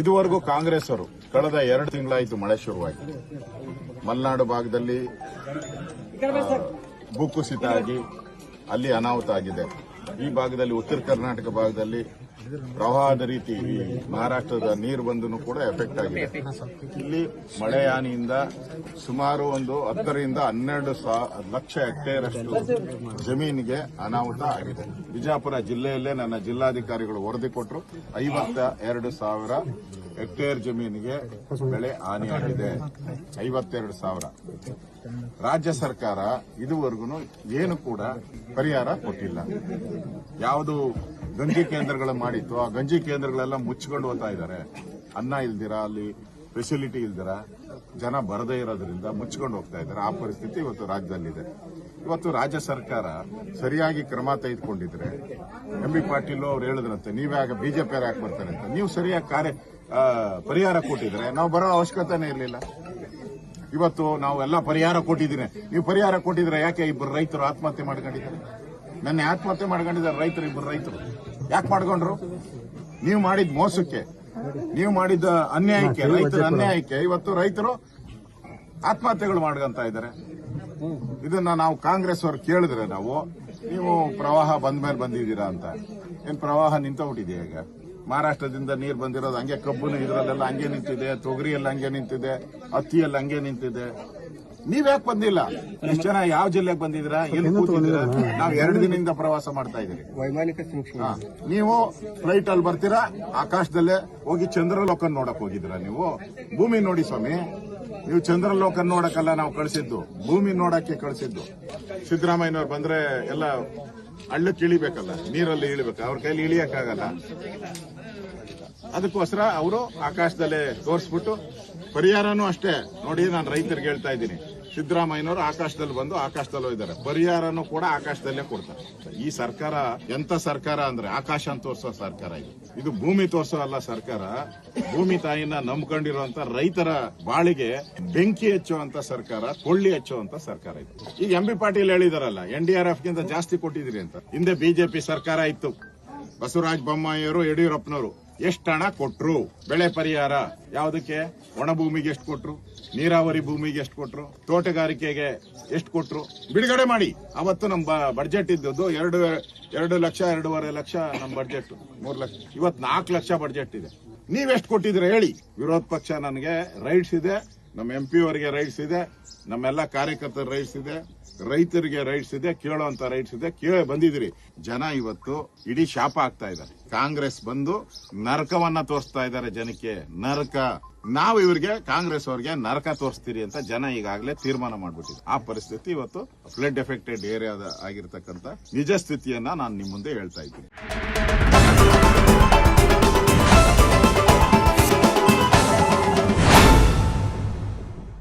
ಇದುವರೆಗೂ ಕಾಂಗ್ರೆಸ್ ಅವರು ಕಳೆದ ಎರಡು ತಿಂಗಳಾಯಿತು ಮಳೆ ಶುರುವಾಗಿ ಮಲೆನಾಡು ಭಾಗದಲ್ಲಿ ಭೂಕುಸಿತ ಆಗಿ ಅಲ್ಲಿ ಅನಾಹುತ ಆಗಿದೆ. ಈ ಭಾಗದಲ್ಲಿ ಉತ್ತರ ಕರ್ನಾಟಕ ಭಾಗದಲ್ಲಿ ಪ್ರವಾಹದ ರೀತಿ ಮಹಾರಾಷ್ಟ್ರದ ನೀರು ಬಂದನು ಕೂಡ ಎಫೆಕ್ಟ್ ಆಗಿದೆ. ಇಲ್ಲಿ ಮಳೆ ಹಾನಿಯಿಂದ ಸುಮಾರು ಒಂದು ಹತ್ತರಿಂದ ಹನ್ನೆರಡು ಲಕ್ಷ ಹೆಕ್ಟೇರ್ ಅಷ್ಟು ಜಮೀನಿಗೆ ಅನಾಹುತ ಆಗಿದೆ. ಬಿಜಾಪುರ ಜಿಲ್ಲೆಯಲ್ಲೇ ನನ್ನ ಜಿಲ್ಲಾಧಿಕಾರಿಗಳು ವರದಿ ಕೊಟ್ಟರು ಐವತ್ತ ಎರಡು ಸಾವಿರ ಹೆಕ್ಟೇರ್ ಜಮೀನಿಗೆ ಬೆಳೆ ಹಾನಿಯಾಗಿದೆ. ಐವತ್ತೆರಡು ಸಾವಿರ. ರಾಜ್ಯ ಸರ್ಕಾರ ಇದುವರೆಗೂ ಏನು ಕೂಡ ಪರಿಹಾರ ಕೊಟ್ಟಿಲ್ಲ. ಯಾವುದು ಗಂಜಿ ಕೇಂದ್ರಗಳು ಮಾಡಿತ್ತು. ಆ ಗಂಜಿ ಕೇಂದ್ರಗಳೆಲ್ಲ ಮುಚ್ಚಿಕೊಂಡು ಹೋಗ್ತಾ ಇದ್ದಾರೆ. ಅನ್ನ ಇಲ್ದಿರ, ಅಲ್ಲಿ ಫೆಸಿಲಿಟಿ ಇಲ್ದಿರ, ಜನ ಬರದೇ ಇರೋದ್ರಿಂದ ಮುಚ್ಚಿಕೊಂಡು ಹೋಗ್ತಾ ಇದ್ದಾರೆ. ಆ ಪರಿಸ್ಥಿತಿ ಇವತ್ತು ರಾಜ್ಯದಲ್ಲಿದೆ. ಇವತ್ತು ರಾಜ್ಯ ಸರ್ಕಾರ ಸರಿಯಾಗಿ ಕ್ರಮ ತೆಗೆದುಕೊಂಡಿದ್ರೆ, ಎಂ ಬಿ ಪಾಟೀಲ್ ಅವ್ರು ಹೇಳಿದ್ರಂತೆ ನೀವ್ಯಾಗ ಬಿಜೆಪಿ ಯಾಕೆ ಬರ್ತಾರೆ ಅಂತ. ನೀವು ಸರಿಯಾಗಿ ಕಾರ್ಯ ಪರಿಹಾರ ಕೊಟ್ಟಿದ್ರೆ ನಾವು ಬರೋ ಅವಶ್ಯಕತೆನೇ ಇರಲಿಲ್ಲ. ಇವತ್ತು ನಾವು ಎಲ್ಲ ಪರಿಹಾರ ಕೊಟ್ಟಿದ್ದೀನಿ. ನೀವು ಪರಿಹಾರ ಕೊಟ್ಟಿದ್ರೆ ಯಾಕೆ ಇಬ್ಬರು ರೈತರು ಆತ್ಮಹತ್ಯೆ ಮಾಡ್ಕೊಂಡಿದ್ದಾರೆ? ನನ್ನ ಆತ್ಮಹತ್ಯೆ ಮಾಡ್ಕೊಂಡಿದ್ದಾರೆ ರೈತರು ಇಬ್ಬರು ರೈತರು. ಯಾಕೆ ಮಾಡ್ಕೊಂಡ್ರು? ನೀವು ಮಾಡಿದ ಮೋಸಕ್ಕೆ ನೀವು ಮಾಡಿದ ಅನ್ಯಾಯಕ್ಕೆ ರೈತರ ಅನ್ಯಾಯಕ್ಕೆ ಇವತ್ತು ರೈತರು ಆತ್ಮಹತ್ಯೆಗಳು ಮಾಡ್ಕೊಂತ ಇದ್ದಾರೆ ಇದನ್ನ ನಾವು ಕಾಂಗ್ರೆಸ್ ಅವ್ರು ಕೇಳಿದ್ರೆ ನಾವು ನೀವು ಪ್ರವಾಹ ಬಂದ ಮೇಲೆ ಬಂದಿದ್ದೀರಾ ಅಂತ. ಏನ್ ಪ್ರವಾಹ ನಿಂತೋಗ್ಬಿಟ್ಟಿದೆ ಈಗ? ಮಹಾರಾಷ್ಟ್ರದಿಂದ ನೀರು ಬಂದಿರೋದು ಹಂಗೆ ಕಬ್ಬು ಇದರಲ್ಲೆಲ್ಲ ಹಂಗೆ ನಿಂತಿದೆ ತೊಗರಿಯಲ್ಲಿ ಹಂಗೆ ನಿಂತಿದೆ ಹತ್ತಿಯಲ್ಲಿ ಹಂಗೆ ನಿಂತಿದೆ. ನೀವ್ಯಾಕೆ ಬಂದಿಲ್ಲ? ಇಷ್ಟು ಜನ ಯಾವ ಜಿಲ್ಲೆಗೆ ಬಂದಿದ್ದೀರಾ? ಎಲ್ಲಿ ಕೂತಿದ್ದೀರಾ? ನಾವು ಎರಡು ದಿನದಿಂದ ಪ್ರವಾಸ ಮಾಡ್ತಾ ಇದೀವಿ ವೈಮಾನಿಕ ನೀವು ಫ್ಲೈಟ್ ಅಲ್ಲಿ ಬರ್ತೀರಾ? ಆಕಾಶದಲ್ಲೇ ಹೋಗಿ ಚಂದ್ರಲೋಕನ್ ನೋಡಕ್ ಹೋಗಿದ್ದೀರಾ ನೀವು? ಭೂಮಿ ನೋಡಿ ಸ್ವಾಮಿ. ನೀವು ಚಂದ್ರಲೋಕನ್ ನೋಡಕ್ಕಲ್ಲ ನಾವು ಕಳಿಸಿದ್ದು. ಭೂಮಿ ನೋಡಕ್ಕೆ ಕಳಿಸಿದ್ದು. ಸಿದ್ದರಾಮಯ್ಯನವ್ರು ಬಂದ್ರೆ ಎಲ್ಲ ಹಳ್ಳಕ್ಕೆ ಇಳಿಬೇಕಲ್ಲ ನೀರಲ್ಲಿ ಇಳಿಬೇಕು. ಅವ್ರ ಕೈಲಿ ಇಳಿಯಕ್ಕಾಗಲ್ಲ. ಅದಕ್ಕೋಸ್ಕರ ಅವರು ಆಕಾಶದಲ್ಲೇ ತೋರಿಸ್ಬಿಟ್ಟು ಪರಿಹಾರನೂ ಅಷ್ಟೇ. ನೋಡಿ ನಾನು ರೈತರಿಗೆ ಹೇಳ್ತಾ ಇದ್ದೀನಿ. ಸಿದ್ದರಾಮಯ್ಯನವರು ಆಕಾಶದಲ್ಲಿ ಬಂದು ಆಕಾಶದಲ್ಲಿ ಹೋಗಿದ್ದಾರೆ ಪರಿಹಾರನೂ ಕೂಡ ಆಕಾಶದಲ್ಲೇ ಕೊಡ್ತಾರೆ. ಈ ಸರ್ಕಾರ ಎಂತ ಸರ್ಕಾರ ಅಂದ್ರೆ ಆಕಾಶ ಅಂತ ತೋರಿಸೋ ಸರ್ಕಾರ ಇದು. ಇದು ಭೂಮಿ ತೋರಿಸೋ ಅಲ್ಲ ಸರ್ಕಾರ. ಭೂಮಿ ತಾಯಿನ ನಂಬ್ಕೊಂಡಿರುವಂತ ರೈತರ ಬಾಳಿಗೆ ಬೆಂಕಿ ಹಚ್ಚುವಂತ ಸರ್ಕಾರ, ಕೊಳ್ಳಿ ಹಚ್ಚುವಂತ ಸರ್ಕಾರ ಇದು. ಈಗ ಎಂ ಬಿ ಪಾಟೀಲ್ ಹೇಳಿದಾರಲ್ಲ, ಎನ್ ಡಿ ಆರ್ ಎಫ್ ಗಿಂತ ಜಾಸ್ತಿ ಕೊಟ್ಟಿದ್ರಿ ಅಂತ. ಹಿಂದೆ ಬಿಜೆಪಿ ಸರ್ಕಾರ ಇತ್ತು. ಬಸವರಾಜ ಬೊಮ್ಮಾಯಿಯವರು ಯಡಿಯೂರಪ್ಪನವರು. ಎಷ್ಟು ಹಣ ಕೊಟ್ರು? ಬೆಳೆ ಪರಿಹಾರ ಯಾವುದಕ್ಕೆ? ಒಣ ಭೂಮಿಗೆ ಎಷ್ಟು ಕೊಟ್ರು? ನೀರಾವರಿ ಭೂಮಿಗೆ ಎಷ್ಟು ಕೊಟ್ರು? ತೋಟಗಾರಿಕೆಗೆ ಎಷ್ಟು ಕೊಟ್ರು? ಬಿಡುಗಡೆ ಮಾಡಿ. ಅವತ್ತು ನಮ್ಮ ಬಡ್ಜೆಟ್ ಇದ್ದದ್ದು ಎರಡು ಎರಡು ಲಕ್ಷ, ಎರಡೂವರೆ ಲಕ್ಷ ನಮ್ಮ ಬಡ್ಜೆಟ್ ಮೂರು ಲಕ್ಷ. ಇವತ್ತು ನಾಲ್ಕು ಲಕ್ಷ ಬಡ್ಜೆಟ್ ಇದೆ. ನೀವೆಷ್ಟು ಕೊಟ್ಟಿದ್ರೆ ಹೇಳಿ. ವಿರೋಧ ಪಕ್ಷ ನನಗೆ ರೈಟ್ಸ್ ಇದೆ. ನಮ್ಮ ಎಂ ಪಿ ಅವರಿಗೆ ರೈಟ್ಸ್ ಇದೆ. ನಮ್ಮೆಲ್ಲ ಕಾರ್ಯಕರ್ತರ ರೈಟ್ಸ್ ಇದೆ. ರೈತರಿಗೆ ರೈಟ್ಸ್ ಇದೆ ಕೇಳೋಂತ ರೈಟ್ಸ್ ಇದೆ, ಕೇಳಿ ಬಂದಿದ್ರಿ ಜನ ಇವತ್ತು ಇಡೀ ಶಾಪ ಆಗ್ತಾ ಇದ್ದಾರೆ. ಕಾಂಗ್ರೆಸ್ ಬಂದು ನರಕವನ್ನ ತೋರಿಸ್ತಾ ಇದ್ದಾರೆ ಜನಕ್ಕೆ. ನರಕ. ನಾವು ಇವ್ರಿಗೆ, ಕಾಂಗ್ರೆಸ್ ಅವ್ರಿಗೆ ನರಕ ತೋರಿಸ್ತೀರಿ ಅಂತ ಜನ ಈಗಾಗಲೇ ತೀರ್ಮಾನ ಮಾಡ್ಬಿಟ್ಟಿದೆ ಆ ಪರಿಸ್ಥಿತಿ ಇವತ್ತು ಫ್ಲಡ್ ಎಫೆಕ್ಟೆಡ್ ಏರಿಯಾದ ಆಗಿರ್ತಕ್ಕಂಥ ನಿಜ ಸ್ಥಿತಿಯನ್ನ ನಾನು ನಿಮ್ಮ ಮುಂದೆ ಹೇಳ್ತಾ ಇದ್ದೀನಿ.